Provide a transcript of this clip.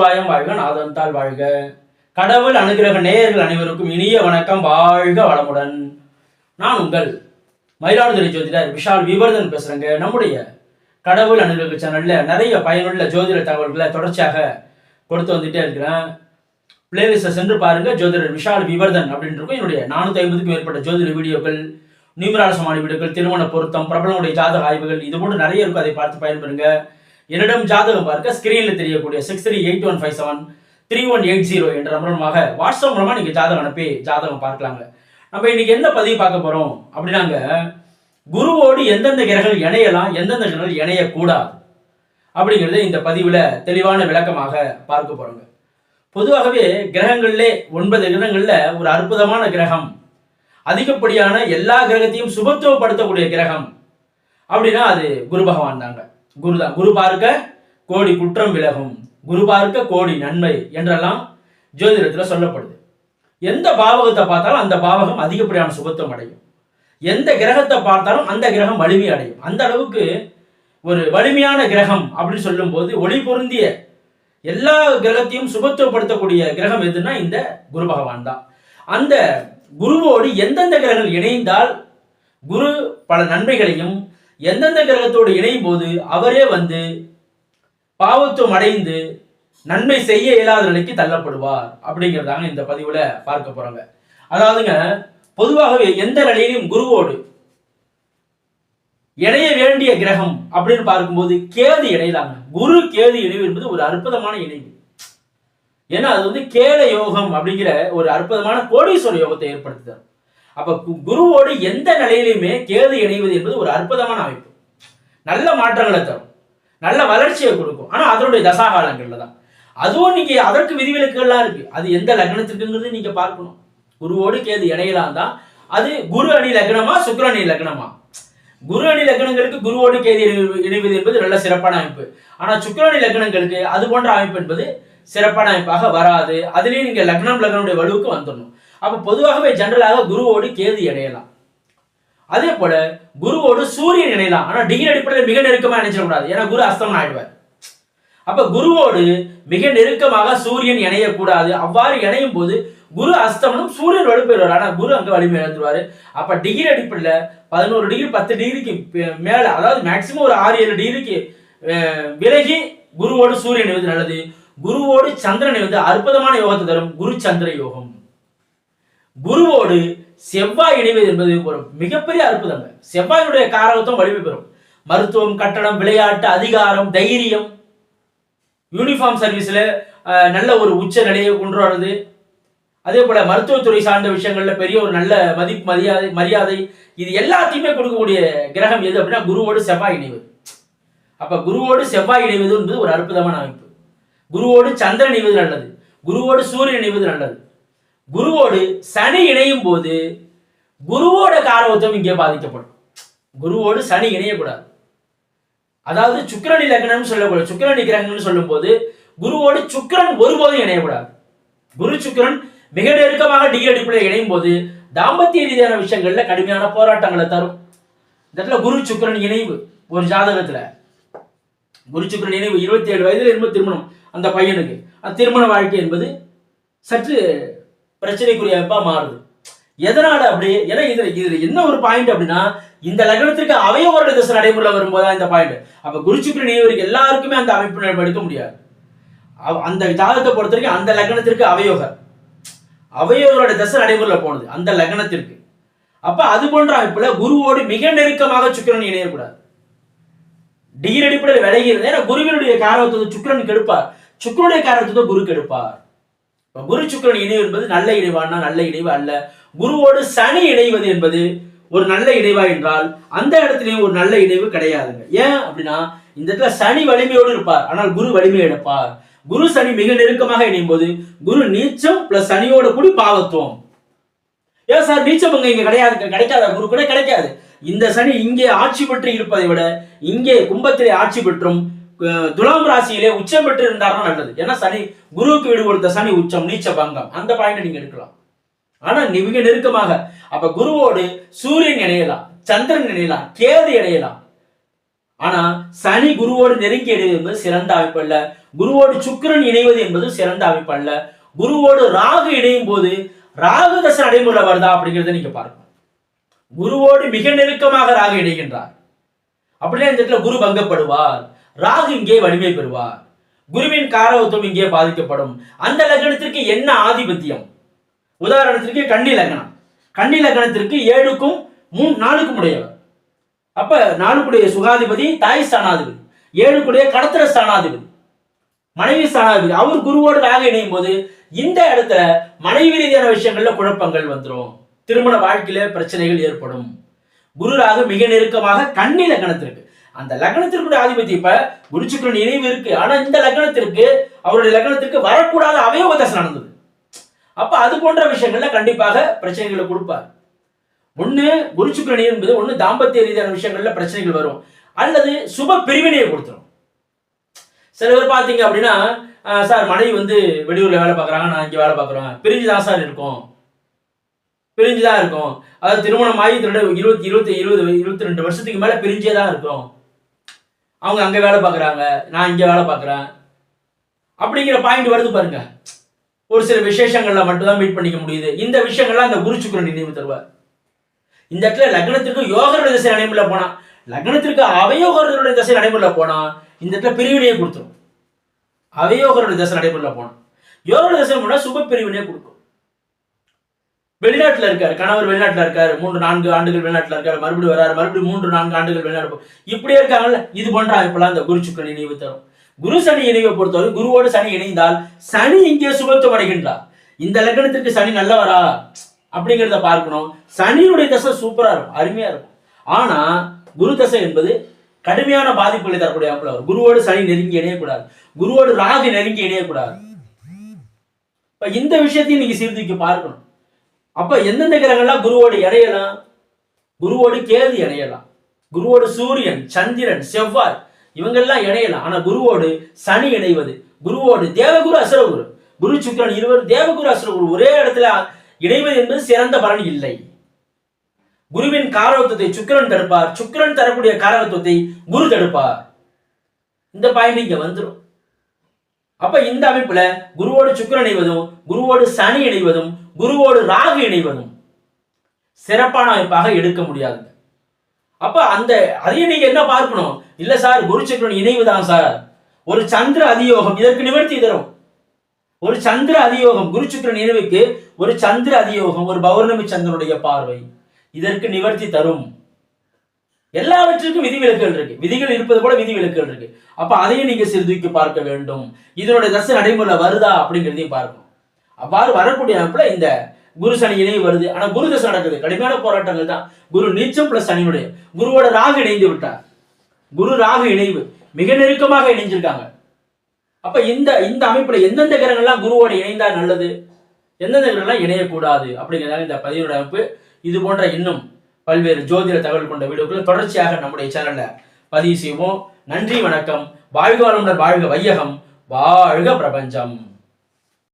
நமச்சிவாயம் வாழ்க நாதந்தால் வாழ்க. கடவுள் அனுகிரக நேயர்கள் அனைவருக்கும் இனிய வணக்கம் வாழ்க வளமுடன். நான் உங்கள் மயிலாடுதுறை ஜோதிடர் விஷால் விவர்தன் பேசுறேங்க. நம்முடைய கடவுள் அனுகிரக சேனல்ல நிறைய பயனுள்ள ஜோதிட தகவல்களை தொடர்ச்சியாக கொடுத்து வந்துட்டே இருக்கிறேன். பிளேலிஸ்ட்டை சென்று பாருங்க ஜோதிடர் விஷால் விவர்தன் அப்படின்னு இருக்கும் என்னுடைய நானூற்றி ஐம்பதுக்கும் மேற்பட்ட ஜோதிட வீடியோக்கள் நியூமராலசமான வீடியோக்கள் திருமண பொருத்தம் பிரபலனுடைய ஜாதக ஆய்வுகள் இது போன்று நிறைய இருக்கும். அதை பார்த்து பயன்பெறுங்க. என்னிடம் ஜாதகம் பார்க்க ஸ்கிரீனில் தெரியக்கூடிய six three eight one five seven three one eight zero என்ற நம்பரமாக வாட்ஸ்அப் மூலமாக நீங்கள் ஜாதகம் அனுப்பி ஜாதகம் பார்க்கலாங்க. நம்ம இன்னைக்கு என்ன பதிவு பார்க்க போகிறோம் அப்படின்னாங்க குருவோடு எந்தெந்த கிரகங்கள் இணையலாம் எந்தெந்த கிரகங்கள் இணையக்கூடாது? அப்படிங்கிறத இந்த பதிவில் தெளிவான விளக்கமாக பார்க்க போகிறோங்க பொதுவாகவே கிரகங்கள்லே ஒன்பது கிரகங்களில் ஒரு அற்புதமான கிரகம். அதிகப்படியான எல்லா கிரகத்தையும் சுபத்துவப்படுத்தக்கூடிய கிரகம். அப்படின்னா அது குரு பகவான் தாங்க. குரு தான். குரு பார்க்க கோடி குற்றம் விலகும். குரு பார்க்க கோடி நன்மை என்றெல்லாம் ஜோதிடத்தில் சொல்லப்படுது. எந்த பாவகத்தை பார்த்தாலும் அந்த பாவகம் அதிகப்படியான சுபத்துவம் அடையும். எந்த கிரகத்தை பார்த்தாலும் அந்த கிரகம் வலிமை அடையும். அந்த அளவுக்கு ஒரு வலிமையான கிரகம் அப்படின்னு சொல்லும்போது ஒளி பொருந்திய எல்லா கிரகத்தையும் சுபத்துவப்படுத்தக்கூடிய கிரகம் எதுன்னா இந்த குரு பகவான் தான். அந்த குருவோடு எந்தெந்த கிரகங்கள் இணைந்தால் குரு பல நன்மைகளையும் எந்தெந்த கிரகத்தோடு இணையும் போது அவரே வந்து பாவத்துவம் அடைந்து நன்மை செய்ய இயலாத நிலைக்கு தள்ளப்படுவார் அப்படிங்கிறதாங்க இந்த பதிவுல பார்க்க போறாங்க. அதாவதுங்க பொதுவாகவே எந்த நிலையிலும் குருவோடு இணைய வேண்டிய கிரகம் அப்படின்னு பார்க்கும்போது கேது இணையலாங்க குரு கேது இணைவு என்பது ஒரு அற்புதமான இணைவு. ஏன்னா அது வந்து கேல யோகம் அப்படிங்கிற ஒரு அற்புதமான கோடீஸ்வர யோகத்தை ஏற்படுத்துதான் அப்ப கு- குருவோடு எந்த நிலையிலுமே கேது இணைவது என்பது ஒரு அற்புதமான அமைப்பு. நல்ல மாற்றங்களை தரும். நல்ல வளர்ச்சியை கொடுக்கும். ஆனா அதனுடைய தசாகாலங்கள்ல தான். அதுவும் நீங்க அதற்கு விதிவிலக்குகள்லாம் இருக்கு. அது எந்த லக்னத்துக்குங்கிறது நீங்க பார்க்கணும். குருவோடு கேது இணையலாம் தான். அது குரு அணி லக்னமா சுக்கிர அணி லக்னமா? குரு அணி லக்னங்களுக்கு குருவோடு கேது இணைவது என்பது நல்ல சிறப்பான அமைப்பு. ஆனா சுக்ரணி அணி லக்னங்களுக்கு அது போன்ற அமைப்பு என்பது சிறப்பான அமைப்பாக வராது. அதுலயும் நீங்கள் லக்னம் லக்னனுடைய வலுவுக்கு வந்துடணும். அப்ப பொதுவாகவே ஜென்ரலாக குருவோடு கேது இணையலாம். அதே போல குருவோடு சூரியன் இணையலாம். ஆனா டிகிரி அடிப்படையில் மிக நெருக்கமா நினைச்சிடக்கூடாது ஏன்னா குரு அஸ்தமன் ஆயிடுவார். அப்ப குருவோடு மிக நெருக்கமாக சூரியன் இணையக்கூடாது. அவ்வாறு இணையும் போது குரு அஸ்தமனம் சூரியன் வலுப்பெறுவார். ஆனா குரு அங்க வலிமை இழந்துருவார். அப்ப டிகிரி அடிப்படையில் பதினோரு டிகிரி பத்து டிகிரிக்கு மேலே மேல அதாவது மேக்சிமம் ஒரு ஆறு ஏழு டிகிரிக்கு விலகி குருவோடு சூரியன் இணைவது நல்லது. குருவோடு சந்திரன் வந்து அற்புதமான யோகத்தை தரும் குரு சந்திர யோகம். குருவோடு செவ்வாய் இணைவது என்பது ஒரு மிகப்பெரிய அற்புதங்க. செவ்வாயினுடைய காரகத்தும் வலிமை பெறும். மருத்துவம் கட்டணம் விளையாட்டு அதிகாரம் தைரியம் யூனிஃபார்ம் சர்வீஸில் நல்ல ஒரு உச்ச நிலையை கொண்டு வர்றது. அதே போல் மருத்துவத்துறை சார்ந்த விஷயங்களில் பெரிய ஒரு நல்ல மதிப்பு மரியாதை மரியாதை இது எல்லாத்தையுமே கொடுக்கக்கூடிய கிரகம் எது அப்படின்னா குருவோடு செவ்வாய் இணைவது. அப்போ குருவோடு செவ்வாய் இணைவது என்பது ஒரு அற்புதமான அமைப்பு. குருவோடு சந்திரன் இணைவது நல்லது. குருவோடு சூரியன் இணைவது நல்லது. குருவோடு சனி இணையும் போது குருவோட காரவத்துவம் இங்கே பாதிக்கப்படும். குருவோடு சனி இணையக்கூடாது. அதாவது சுக்கிரணி லக்னம்னு சொல்லக்கூடாது. சுக்கிரணி கிரகங்கள்னு சொல்லும்போது குருவோடு சுக்கரன் ஒருபோதும் இணையக்கூடாது. குரு சுக்கிரன் மிக நெருக்கமாக டிகிரி அடிப்படையில் இணையும் போது தாம்பத்திய ரீதியான விஷயங்கள்ல கடுமையான போராட்டங்களை தரும். இந்த இடத்துல குரு சுக்கிரன் இணைவு ஒரு ஜாதகத்துல. குரு சுக்கிரன் இணைவு இருபத்தி ஏழு வயதுல இருந்து திருமணம். அந்த பையனுக்கு. அந்த திருமண வாழ்க்கை என்பது சற்று பிரச்சனைக்குரியப்பா மாறுது. எதனால அப்படி? ஏன்னா இதுல இதுல என்ன ஒரு பாயிண்ட் அப்படின்னா இந்த லக்னத்திற்கு அவயவரோட திசை நடைமுறையில் வரும்போது இந்த பாயிண்ட் அப்ப குருச்சுக்கிரன் இவருக்கு எல்லாருக்குமே அந்த அமைப்பு எடுக்க முடியாது. அந்த ஜாதகத்தை பொறுத்த வரைக்கும் அந்த லக்னத்திற்கு அவயோகர் அவயோகரோட திசை நடைமுறையில் போனது அந்த லக்னத்திற்கு. அப்ப அது போன்ற அமைப்புல குருவோடு மிக நெருக்கமாக சுக்கிரன் இணையக்கூடாது. டிகிரி அடிப்படையில் விலகி ஏன்னா குருவினுடைய காரணத்தை சுக்கிரன் கெடுப்பார் சுக்கரனுடைய காரகத்துவத்தை குரு கெடுப்பார். இப்போ குரு சுக்கரன் இணைவு என்பது நல்ல இணைவானா நல்ல இணைவு அல்ல. குருவோடு சனி இணைவது என்பது ஒரு நல்ல இணைவா என்றால் அந்த இடத்துலயும் ஒரு நல்ல இணைவு கிடையாதுங்க. ஏன் அப்படின்னா இந்த இடத்துல சனி வலிமையோடு இருப்பார். ஆனால் குரு வலிமை எடுப்பார். குரு சனி மிக நெருக்கமாக இணையும் போது குரு நீச்சம் பிளஸ் சனியோட கூடி பாவத்துவம். ஏன் சார் நீச்சம் அங்க இங்க கிடையாது கிடைக்காத? குரு கூட கிடைக்காது. இந்த சனி இங்கே ஆட்சி பெற்று இருப்பதை விட இங்கே கும்பத்திலே ஆட்சி பெற்றும் துலாம் ராசியிலே உச்சம் பெற்று இருந்தாருன்னா நல்லது. ஏன்னா சனி குருவுக்கு வீடு கொடுத்த சனி உச்சம் நீச்ச பங்கம் அந்த பாயிண்ட் நீங்க எடுக்கலாம். ஆனா மிக நெருக்கமாக அப்ப குருவோடு சூரியன் இணையலாம் சந்திரன் இணையலாம் கேது இணையலாம். ஆனா சனி குருவோடு நெருங்கி இணைவது என்பது சிறந்த அமைப்பு அல்ல. குருவோடு சுக்கிரன் இணைவது என்பது சிறந்த அமைப்பு அல்ல. குருவோடு ராகு இணையும் போது ராகு தசை நடைமுறை வருதா அப்படிங்கிறத நீங்க பார்க்கணும். குருவோடு மிக நெருக்கமாக ராகு இணைகின்றார். அப்படின்னா இந்த இடத்துல குரு பங்கப்படுவார். ராகு இங்கே வலிமை பெறுவார். குருவின் காரவத்துவம் இங்கே பாதிக்கப்படும். அந்த லக்னத்திற்கு என்ன ஆதிபத்தியம்? உதாரணத்திற்கு கன்னி லக்னம். கன்னி லக்னத்திற்கு ஏழுக்கும் மூணு நாலுக்கும் உடையவர் அப்ப நாலுக்குடைய சுகாதிபதி தாய் ஸ்தானாதிபதி. ஏழுக்குடைய கடத்திர ஸ்தானாதிபதி. மனைவி ஸ்தானாதிபதி. அவர் குருவோடு ராக இணையும் போது இந்த இடத்துல மனைவி ரீதியான விஷயங்கள்ல குழப்பங்கள் வந்துடும் திருமண வாழ்க்கையில பிரச்சனைகள் ஏற்படும். குரு ராகு மிக நெருக்கமாக கன்னி லக்னத்திற்கு. அந்த லக்னத்திற்குடைய ஆதிபத்தியம். இப்ப குருச்சுக்கரன் சுக்கிரன் இணைவு இருக்கு. ஆனா இந்த லக்னத்திற்கு அவருடைய லக்னத்திற்கு வரக்கூடாத அவயோக தசை நடந்தது. அப்ப அது போன்ற விஷயங்கள்ல கண்டிப்பாக பிரச்சனைகளை கொடுப்பார். ஒண்ணு குருச்சுக்கரன் என்பது ஒண்ணு தாம்பத்திய ரீதியான விஷயங்கள்ல பிரச்சனைகள் வரும். அல்லது சுப பிரிவினையை கொடுத்துரும். சில பேர் பாத்தீங்க அப்படின்னா சார் மனைவி வந்து வெளியூர்ல வேலை பார்க்கறாங்க நான் இங்க வேலை பார்க்கறேன். பிரிஞ்சு தான் சார் இருக்கும். பிரிஞ்சு தான் இருக்கும். அதாவது திருமணம் ஆகி இருபத்தி இருபத்தி இருபது இருபத்தி ரெண்டு வருஷத்துக்கு மேல பிரிஞ்சே தான் இருக்கும். அவங்க அங்க வேலை பார்க்குறாங்க நான் இங்க வேலை பார்க்குறேன். அப்படிங்கிற பாயிண்ட் வருது பாருங்க. ஒரு சில விசேஷங்கள்ல மட்டும்தான் மீட் பண்ணிக்க முடியுது. இந்த விஷயங்கள்லாம் அந்த குரு நினைவு தருவார். இந்த இடத்துல லக்னத்திற்கு யோகருடைய திசை நடைமுறையில் போனா லக்னத்திற்கு அவயோகருடைய திசை நடைமுறையில் போனா இந்த இடத்துல பிரிவினையை கொடுத்துரும். அவயோகருடைய திசை நடைமுறையில் போனா. யோகருடைய திசை போனா சுப பிரிவினையை கொடுக்கும். வெளிநாட்டுல இருக்காரு கணவர் வெளிநாட்டில் இருக்காரு மூன்று நான்கு ஆண்டுகள் வெளிநாட்டில் இருக்காரு மறுபடியும் வராரு மறுபடியும் மூன்று நான்கு ஆண்டுகள் வெளிநாடு இப்படியே இருக்காங்கல்ல? இது போன்ற அமைப்பெல்லாம் இந்த குரு சுக்கிரன் இணைவு தரும். குரு சனி இணைவை பொறுத்தவரை குருவோடு சனி இணைந்தால் சனி இங்கே சுபத்துவம் அடைகின்றார் இந்த லக்னத்திற்கு சனி நல்லவரா? அப்படிங்கிறத பார்க்கணும். சனியுடைய தசை சூப்பரா இருக்கும் அருமையா இருக்கும். ஆனா குரு தசை என்பது கடுமையான பாதிப்புகளை தரக்கூடிய அமைப்புல வரும் குருவோடு சனி நெருங்கி இணையக்கூடாது. குருவோடு ராகு நெருங்கி இணையக்கூடாது. இப்ப இந்த விஷயத்தையும் நீங்க சீர்தூக்கி பார்க்கணும். அப்ப எந்தெந்த கிரகங்கள்லாம் குருவோடு இணையலாம்? குருவோடு கேது இணையலாம். குருவோடு சூரியன் சந்திரன் செவ்வாய் இவங்கெல்லாம் இணையலாம். ஆனா குருவோடு சனி இணைவது. குருவோடு தேவகுரு அசுரகுரு. குரு சுக்கரன் இருவர் தேவகுரு அசுரகுரு ஒரே இடத்துல இணைவது என்பது சிறந்த பலன் இல்லை. குருவின் காரவத்துவத்தை சுக்கிரன் தடுப்பார். சுக்கிரன் தரக்கூடிய காரவத்துவத்தை குரு தடுப்பார். இந்த பாயிண்ட் இங்க வந்துடும் அப்ப இந்த அமைப்புல குருவோடு சுக்கிரன் இணைவதும் குருவோடு சனி இணைவதும் குருவோடு ராகு இணைவதும் சிறப்பான அமைப்பாக எடுக்க முடியாது. அப்ப அந்த அதையும் நீங்க என்ன பார்க்கணும்? இல்ல சார் குரு இணைவு இணைவுதான் சார். ஒரு சந்திர அதியோகம் இதற்கு நிவர்த்தி தரும். ஒரு சந்திர அதியோகம் குரு சுக்கிரன் இணைவுக்கு ஒரு சந்திர அதியோகம் ஒரு பௌர்ணமி சந்திரனுடைய பார்வை இதற்கு நிவர்த்தி தரும். எல்லாவற்றிற்கும் விதிவிலக்குகள் இருக்கு. விதிகள் இருப்பது போல விதிவிலக்குகள் இருக்கு. அப்ப அதையும் நீங்க சீர்தூக்கி பார்க்க வேண்டும். இதனுடைய தசை நடைமுறை வருதா அப்படிங்கிறதையும் பார்க்கணும். அவ்வாறு வரக்கூடிய அமைப்புல இந்த குரு சனி இணைவு வருது. ஆனா குரு தசை நடக்குது. கடுமையான போராட்டங்கள் தான். குரு நீச்சம் பிளஸ் சனியுடைய குருவோட ராகு இணைந்து விட்டார். குரு ராகு இணைவு. மிக நெருக்கமாக இணைஞ்சிருக்காங்க. அப்ப இந்த இந்த அமைப்புல எந்தெந்த கிரகங்கள்லாம் குருவோட இணைந்தா நல்லது? எந்தெந்த கிரகங்கள்லாம் இணையக்கூடாது? அப்படிங்கிறதால இந்த பதிவோட அமைப்பு. இது போன்ற இன்னும் பல்வேறு ஜோதிட தகவல் கொண்ட வீடியோக்களை தொடர்ச்சியாக நம்முடைய சேனல்ல பதிவு செய்வோம். நன்றி வணக்கம். வாழ்க வளமுடன் வாழ்க வையகம். வாழ்க பிரபஞ்சம்.